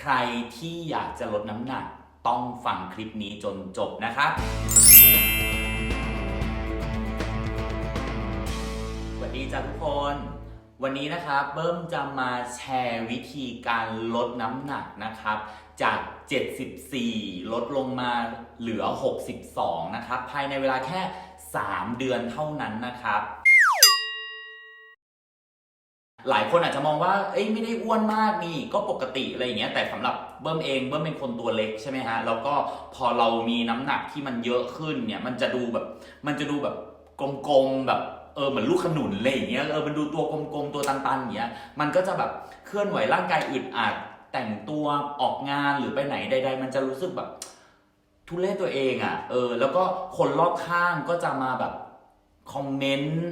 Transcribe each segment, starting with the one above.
ใครที่อยากจะลดน้ำหนักต้องฟังคลิปนี้จนจบนะครับ สวัสดีจ้าทุกคน วันนี้นะครับเบิ้มจะมาแชร์วิธีการลดน้ำหนักนะครับ จาก 74 ลดลงมาเหลือ 62 นะครับ ภายในเวลาแค่ 3 เดือนเท่านั้นนะครับ หลายคนอาจจะมองว่า เอ้ยไม่ได้อ้วนมากนี่ก็ปกติอะไรอย่างเงี้ย แต่สำหรับเบิ้มเองเบิ้มเป็นคนตัวเล็กใช่ไหมฮะ แล้วก็พอเรามีน้ำหนักที่มันเยอะขึ้นเนี่ย มันจะดูแบบ มันจะดูแบบกลมๆแบบเออเหมือนลูกขนุนอะไรอย่างเงี้ย เออมันดูตัวกลมๆตัวตันๆอย่างเงี้ย มันก็จะแบบเคลื่อนไหวร่างกายอึดอัดแต่งตัวออกงานหรือไปไหนใด ๆ มันจะรู้สึกแบบทุเรศตัวเองอะ่ะ เออ แล้วก็คนรอบข้างก็จะมาแบบคอมเมนต์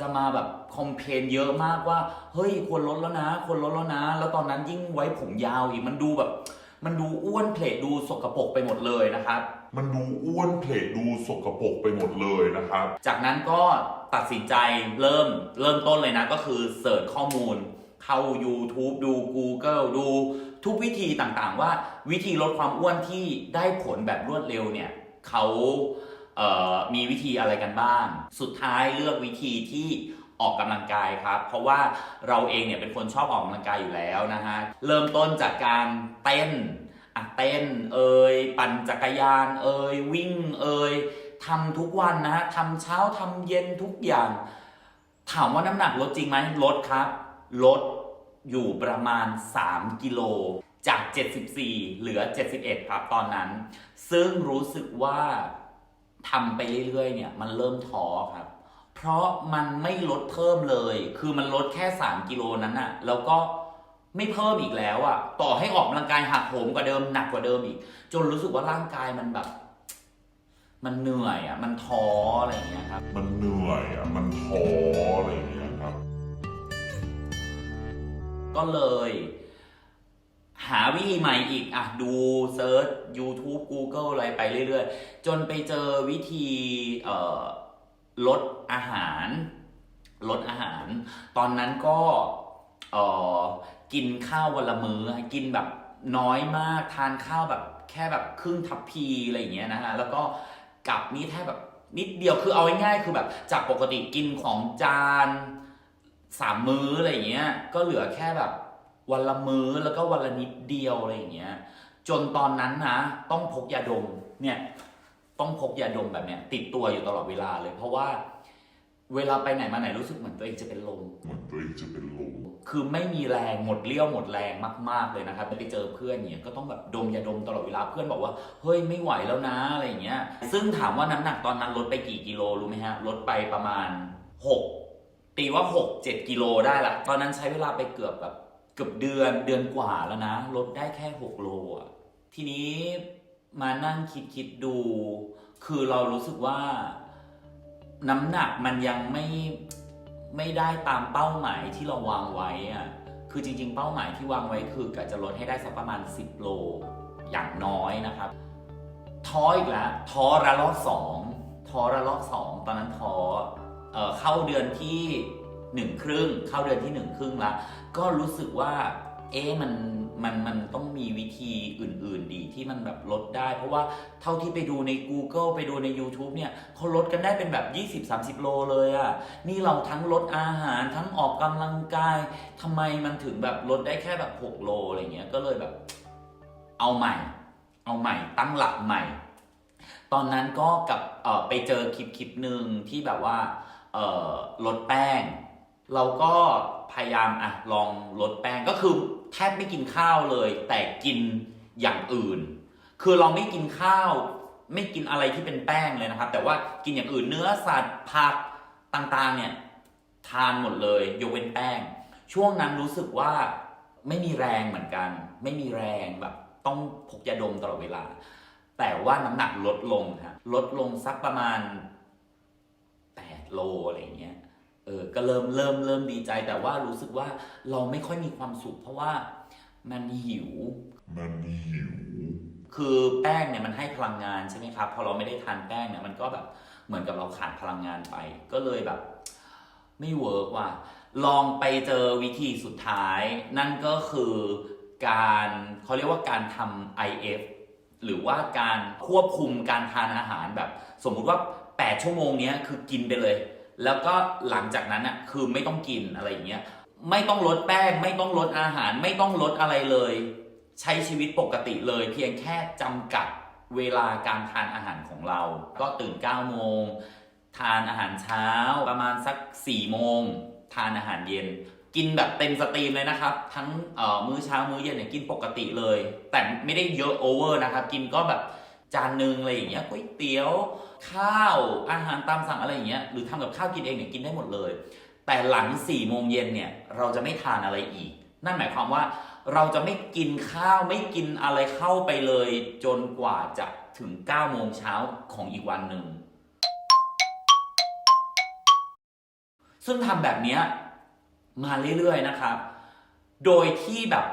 จะมาแบบคอมเพลนเยอะมากว่า เฮ้ยควรลดแล้วนะ ควรลดแล้วนะ แล้วตอนนั้นยิ่งไว้ผมยาวอีกมันดูแบบ มันดูอ้วนเพลทดูสกปรกไปหมดเลยนะครับ มันดูอ้วนเพลทดูสกปรกไปหมดเลยนะครับ จากนั้นก็ตัดสินใจเริ่มเริ่มต้นเลยนะ ก็คือเสิร์ชข้อมูล เข้า YouTube ดู Google ดูทุกวิธีต่างๆ ว่าวิธีลดความอ้วนที่ได้ผลแบบรวดเร็วเนี่ยเขาเอ่อ มีวิธีอะไรกันบ้าง สุดท้ายเลือกวิธีที่ออกกำลังกายครับ เพราะว่าเราเองเนี่ยเป็นคนชอบออกกำลังกายอยู่แล้วนะฮะ เริ่มต้นจากการเต้นอะเต้นเอ่ยปั่นจักรยานเอ่ยวิ่งเอ่ยทำทุกวันนะฮะทำเช้าทำเย็นทุกอย่าง ถามว่าน้ำหนักลดจริงไหมลดครับ ลดอยู่ประมาณ 3 กิโลจาก 74 เหลือ 71 ครับตอนนั้น ซึ่งรู้สึกว่า ทำไปเรื่อยๆเนี่ยมันเริ่มท้อครับ เพราะมันไม่ลดเพิ่มเลย คือมันลดแค่ 3 กิโลนั้นอะแล้วก็ไม่เพิ่มอีกแล้วอะต่อให้ออกกำลังกายหักโหมกว่าเดิมหนักกว่าเดิมอีก จนรู้สึกว่าร่างกายมันแบบ มันเหนื่อยอะมันท้ออะไรอย่างเงี้ยครับ มันเหนื่อยอะ มันท้ออะไรอย่างเงี้ยครับ ก็เลย หาวิธีใหม่อีกอะดูเซิร์ช YouTube Google อะไรไปเรื่อยๆ จนไปเจอวิธีลดอาหาร ลดอาหาร ตอนนั้นก็กินข้าววันละมื้อกินแบบน้อยมากทานข้าวแบบแค่แบบครึ่งทัพพีอะไรอย่างเงี้ยนะฮะแล้วก็กลับนี่แทบแบบนิดเดียวคือเอาง่ายๆคือแบบจากปกติกินของจานสามมื้ออะไรอย่างเงี้ยก็เหลือแค่แบบ วันละมื้อแล้วก็วันละนิดเดียวอะไรอย่างเงี้ย จนตอนนั้นนะต้องพกยาดมเนี่ยต้องพกยาดมแบบเนี้ยติดตัวอยู่ตลอดเวลาเลย เพราะว่าเวลาไปไหนมาไหนรู้สึกเหมือนตัวเองจะเป็นลมเหมือนตัวเองจะเป็นลมคือไม่มีแรงหมดเลี้ยวหมดแรงมาก ๆเลยนะครับไปเจอเพื่อนเนี่ยก็ต้องแบบดมยาดมตลอดเวลาเพื่อนบอกว่าเฮ้ยไม่ไหวแล้วนะอะไรอย่างเงี้ย ซึ่งถามว่าน้ำหนักตอนนั้นลดไปกี่กิโลรู้ไหมฮะลดไปประมาณ 6 ตีว่า 6 7 กิโลได้ละตอนนั้นใช้เวลาไปเกือบแบบ เกือบเดือนเดือนกว่าแล้วนะ ลดได้แค่6โลอะทีนี้มานั่งคิดคิดดู คือเรารู้สึกว่าน้ำหนักมันยังไม่ไม่ได้ตามเป้าหมายที่เราวางไว้อะคือจริง ๆ เป้าหมายที่วางไว้คือกะจะลดให้ได้สักประมาณ 10 โลอย่างน้อยนะครับท้ออีกแล้วท้อระลอกสองท้อระลอกสองตอนนั้นท้อเอ่อเข้าเดือนที่ หนึ่งครึ่งเข้าเดือนที่หนึ่งครึ่งแล้วก็รู้สึกว่าเอ๊ะมันมันมันต้องมีวิธีอื่น ๆ ดีที่มันแบบลดได้ เพราะว่าเท่าที่ไปดูใน Google ไปดูใน YouTube เนี่ยเขาลดกันได้เป็นแบบ 20-30 โลเลยอะ่ะ นี่เราทั้งลดอาหารทั้งออกกำลังกายทำไมมันถึงแบบลดได้แค่แบบ 6 โลอะไรเงี้ยก็เลยแบบเอาใหม่ เอาใหม่ ตั้งหลักใหม่ ตอนนั้นก็กับไปเจอคลิปคลิปหนึ่งที่แบบว่าลดแป้ง เราก็พยายามอะลองลดแป้งก็คือแทบไม่กินข้าวเลย แต่กินอย่างอื่น คือเราไม่กินข้าว ไม่กินอะไรที่เป็นแป้งเลยนะครับ แต่ว่ากินอย่างอื่นเนื้อสัตว์ผักต่างๆเนี่ยทานหมดเลยยกเว้นแป้ง ช่วงนั้นรู้สึกว่าไม่มีแรงเหมือนกัน ไม่มีแรงแบบ ต้องพกยาดมตลอดเวลา แต่ว่าน้ำหนักลดลงฮะลดลงสักประมาณ8โลอะไรเงี้ย เออก็เริ่มเริ่มเริ่มดีใจแต่ว่ารู้สึกว่าเราไม่ค่อยมีความสุข เพราะว่ามันหิว มันหิว คือแป้งเนี่ยมันให้พลังงานใช่ไหมครับ พอเราไม่ได้ทานแป้งเนี่ยมันก็แบบเหมือนกับเราขาดพลังงานไป ก็เลยแบบ ไม่เวิร์กว่ะลองไปเจอวิธีสุดท้าย นั่นก็คือการเขาเรียกว่าการทำ IF หรือว่าการควบคุมการทานอาหารแบบ สมมุติว่า 8 ชั่วโมงเนี้ยคือกินไปเลย แล้วก็หลังจากนั้นอะคือไม่ต้องกินอะไรอย่างเงี้ยไม่ต้องลดแป้ง ไม่ต้องลดอาหาร ไม่ต้องลดอะไรเลย ใช้ชีวิตปกติเลย เพียงแค่จำกัดเวลาการทานอาหารของเรา ก็ตื่น9โมงทานอาหารเช้าประมาณสัก4โมงทานอาหารเย็น กินแบบเต็มสตรีมเลยนะครับ ทั้งมื้อเช้ามื้อเย็นเนี่ยกินปกติเลย แต่ไม่ได้เยอะโอเวอร์นะครับ กินก็แบบ จานหนึ่งอะไรอย่างเงี้ยก๋วยเตี๋ยว ข้าว อาหารตามสั่งอะไรอย่างเงี้ยหรือทำกับข้าวกินเองเนี่ยกินได้หมดเลย แต่หลัง4ี่โมงเย็นเนี่ยเราจะไม่ทานอะไรอีก นั่นหมายความว่าเราจะไม่กินข้าวไม่กินอะไรเข้าไปเลย จนกว่าจะถึง9โมงเช้าของอีกวันหนึ่งซึ่งทำแบบนี้มาเรื่อยๆนะครับ โดยที่แบบ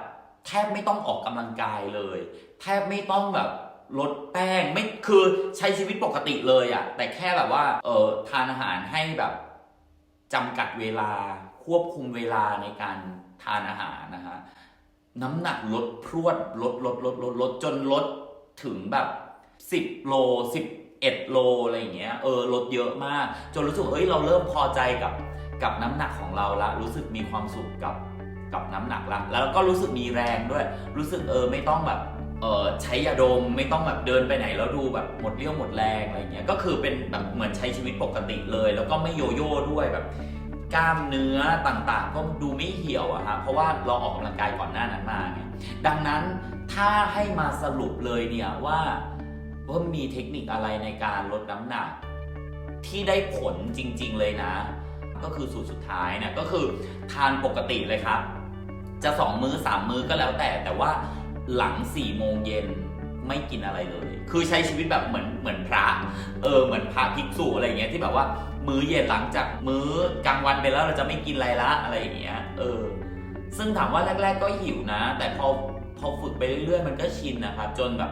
แทบไม่ต้องออกกำลังกายเลย แทบไม่ต้องแบบ ลดแป้งไม่คือใช้ชีวิตปกติเลยอะแต่แค่แบบว่าเออทานอาหารให้แบบจำกัดเวลาควบคุมเวลาในการทานอาหารนะฮะน้ำหนักลดพรวดลดลดลดลดลดจนลดถึงแบบ 10 โล 11 โลอะไรอย่างเงี้ยเออลดเยอะมาก จนรู้สึกเฮ้ยเราเริ่มพอใจกับกับน้ำหนักของเราละรู้สึกมีความสุขกับกับน้ำหนักละแล้วก็รู้สึกมีแรงด้วย รู้สึกเออไม่ต้องแบบ ใช้ยาดมไม่ต้องแบบเดินไปไหนแล้วดูแบบหมดเรี่ยวหมดแรงอะไรเงี้ยก็คือเป็นแบบเหมือนใช้ชีวิตปกติเลย แล้วก็ไม่โยโย่ด้วยแบบกล้ามเนื้อต่างๆ ก็ดูไม่เหี่ยวอะฮะเพราะว่าเราออกกำลังกายก่อนหน้านั้นมาไงดังนั้นถ้าให้มาสรุปเลยเนี่ยว่าว่ามีเทคนิคอะไรในการลดน้ำหนัก ที่ได้ผลจริง ๆเลยนะ ก็คือสูตรสุดท้ายเนี่ยก็คือทานปกติเลยครับ จะสองมื้อสามมื้อก็แล้วแต่แต่ว่า หลังสี่โมงเย็นไม่กินอะไรเลย คือใช้ชีวิตแบบเหมือนเหมือนพระ เออ เหมือนพระภิกษุอะไรอย่างเงี้ยที่แบบว่า มื้อเย็นหลังจากมื้อกลางวันไปแล้วเราจะไม่กินอะไรละอะไรอย่างเงี้ย เออ ซึ่งถามว่าแรก ๆ ก็หิวนะ แต่พอพอฝึกไปเรื่อยๆ มันก็ชินนะครับ จนแบบ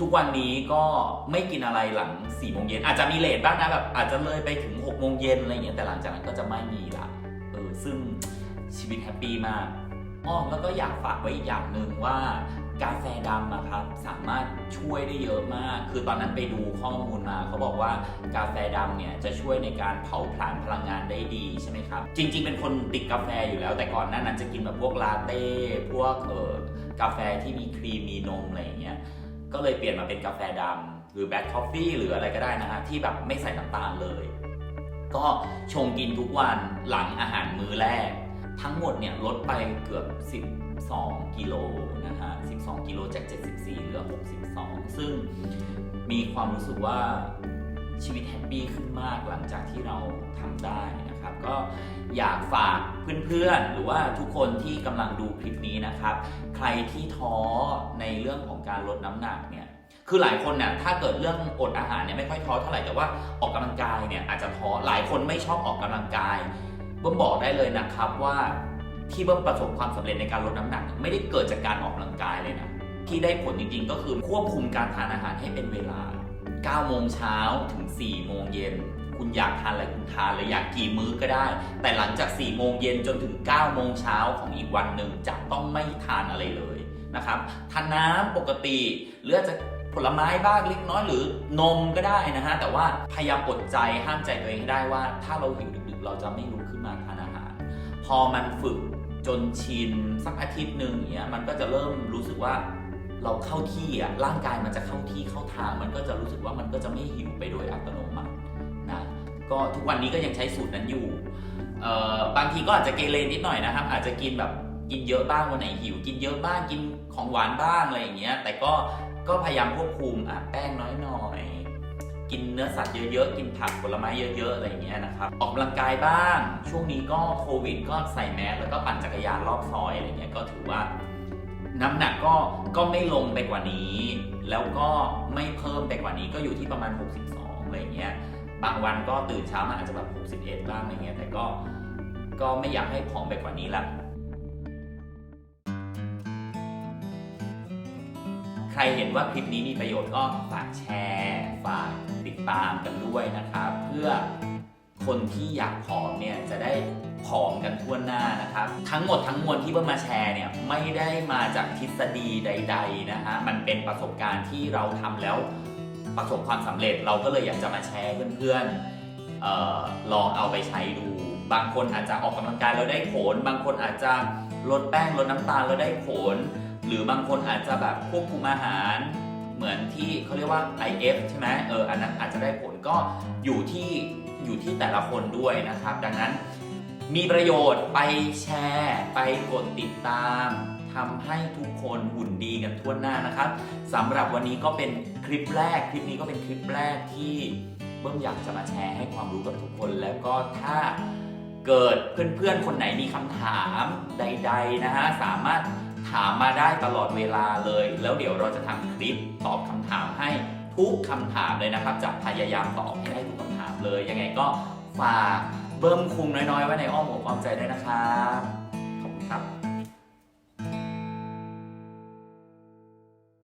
ทุกวันนี้ก็ไม่กินอะไรหลัง4ี่โมงเย็นอาจจะมีเลทบ้างนะแบบอาจจะเลยไปถึง6กโมงเย็นอะไรอย่างเงี้ยแต่หลังจากนั้นก็จะไม่มีละเออซึ่งชีวิตแฮปปี้มากอ้อแล้วก็อยากฝากไว้อีกอย่างหนึ่งว่า กาแฟดำอะครับสามารถช่วยได้เยอะมาก คือตอนนั้นไปดูข้อมูลมาเขาบอกว่ากาแฟดำเนี่ยจะช่วยในการเผาผลาญพลังงานได้ดีใช่ไหมครับ จริง ๆ เป็นคนติดกาแฟอยู่แล้ว แต่ก่อนหน้านั้นจะกินแบบพวกลาเต้พวกเออกาแฟที่มีครีมมีนมอะไรอย่างเงี้ยก็เลยเปลี่ยนมาเป็นกาแฟดำหรือแบล็คคอฟฟี่หรืออะไรก็ได้นะฮะที่แบบไม่ใส่น้ำตาลเลย ก็ชงกินทุกวันหลังอาหารมื้อแรก ทั้งหมดเนี่ยลดไปเกือบ 12 กิโลนะฮะ 12 กิโลจาก 74 เหลือ 62 ซึ่งมีความรู้สึกว่าชีวิตแฮปปี้ขึ้นมากหลังจากที่เราทำได้นะครับ ก็อยากฝากเพื่อนๆ หรือว่าทุกคนที่กำลังดูคลิปนี้นะครับ ใครที่ท้อในเรื่องของการลดน้ำหนักเนี่ยคือหลายคนเนี่ยถ้าเกิดเรื่องอดอาหารเนี่ยไม่ค่อยท้อเท่าไหร่แต่ว่าออกกำลังกายเนี่ยอาจจะท้อหลายคนไม่ชอบออกกำลังกาย เบิ้มบอกได้เลยนะครับว่าที่เบิ้มประสบความสำเร็จในการลดน้ำหนัก ไม่ได้เกิดจากการออกกำลังกายเลยนะ ที่ได้ผลจริงๆ ก็คือควบคุมการทานอาหารให้เป็นเวลา 9 โมงเช้าถึง 4 โมงเย็น คุณอยากทานอะไรคุณทานเลยอยากกี่มื้อก็ได้ แต่หลังจาก 4 โมงเย็นจนถึง 9 โมงเช้าของอีกวันหนึ่งจะต้องไม่ทานอะไรเลยนะครับ ทานน้ำปกติหรือจะผลไม้บ้างเล็กน้อยหรือนมก็ได้นะฮะ แต่ว่าพยายามอดใจห้ามใจตัวเองให้ได้ว่า ถ้าเราหิวดึกๆ เราจะไม่ลุ พอมันฝึกจนชินสักอาทิตย์หนึ่งอย่างเงี้ยมันก็จะเริ่มรู้สึกว่าเราเข้าที่อะร่างกายมันจะเข้าที่เข้าทาง มันก็จะรู้สึกว่ามันก็จะไม่หิวไปโดยอัตโนมัตินะก็ทุกวันนี้ก็ยังใช้สูตรนั้นอยู่บางทีก็อาจจะเกเรนิดหน่อยนะครับ อาจจะกินแบบกินเยอะบ้างวันไหนหิว กินเยอะบ้างกินของหวานบ้างอะไรอย่างเงี้ยแต่ก็ก็พยายามควบคุมอะแป้งน้อยหน่อย กินเนื้อสัตว์เยอะๆ กินผักผลไม้เยอะๆ อะไรอย่างเงี้ยนะครับ ออกกำลังกายบ้าง ช่วงนี้ก็โควิดก็ใส่แมสแล้วก็ปั่นจักรยานรอบซอยอะไรเงี้ยก็ถือว่า น้ำหนักก็ก็ไม่ลงไปกว่านี้ แล้วก็ไม่เพิ่มไปกว่านี้ก็อยู่ที่ประมาณ 62อะไรเงี้ย บางวันก็ตื่นเช้ามาอาจจะแบบ61บ้างอะไรเงี้ย แต่ก็ก็ไม่อยากให้ผอมไปกว่านี้ละ ใครเห็นว่าคลิปนี้มีประโยชน์ก็ฝากแชร์ฝากติดตามกันด้วยนะครับ เพื่อคนที่อยากผอมเนี่ยจะได้ผอมกันทั่วหน้านะครับ ทั้งหมดทั้งมวลที่เบิ้มมาแชร์เนี่ยไม่ได้มาจากทฤษฎีใด ๆนะฮะมันเป็นประสบการณ์ที่เราทำแล้วประสบความสำเร็จเราก็เลยอยากจะมาแชร์เพื่อนๆออลองเอาไปใช้ดู บางคนอาจจะออกกำลังกายแล้วได้ผล บางคนอาจจะลดแป้งลดน้ำตาลแล้วได้ผล หรือบางคนอาจจะแบบควบคุมอาหารเหมือนที่เขาเรียกว่า IF ใช่ไหมเอออันนั้นอาจจะได้ผลก็อยู่ที่อยู่ที่แต่ละคนด้วยนะครับ ดังนั้นมีประโยชน์ไปแชร์ ไปกดติดตามทำให้ทุกคนหุ่นดีกันทั่วหน้านะครับสำหรับวันนี้ก็เป็นคลิปแรก คลิปนี้ก็เป็นคลิปแรกที่เบิ้มอยากจะมาแชร์ให้ความรู้กับทุกคนแล้วก็ถ้าเกิดเพื่อนๆ คนไหนมีคำถามใด ๆ นะฮะสามารถ ถามมาได้ตลอดเวลาเลย แล้วเดี๋ยวเราจะทำคลิปตอบคำถามให้ทุกคำถามเลยนะครับ จะพยายามตอบให้ได้ทุกคำถามเลย ยังไงก็ฝากเบิ่มคุงน้อยๆ ไว้ในอ้อมอกอ้อมใจด้วยนะครับ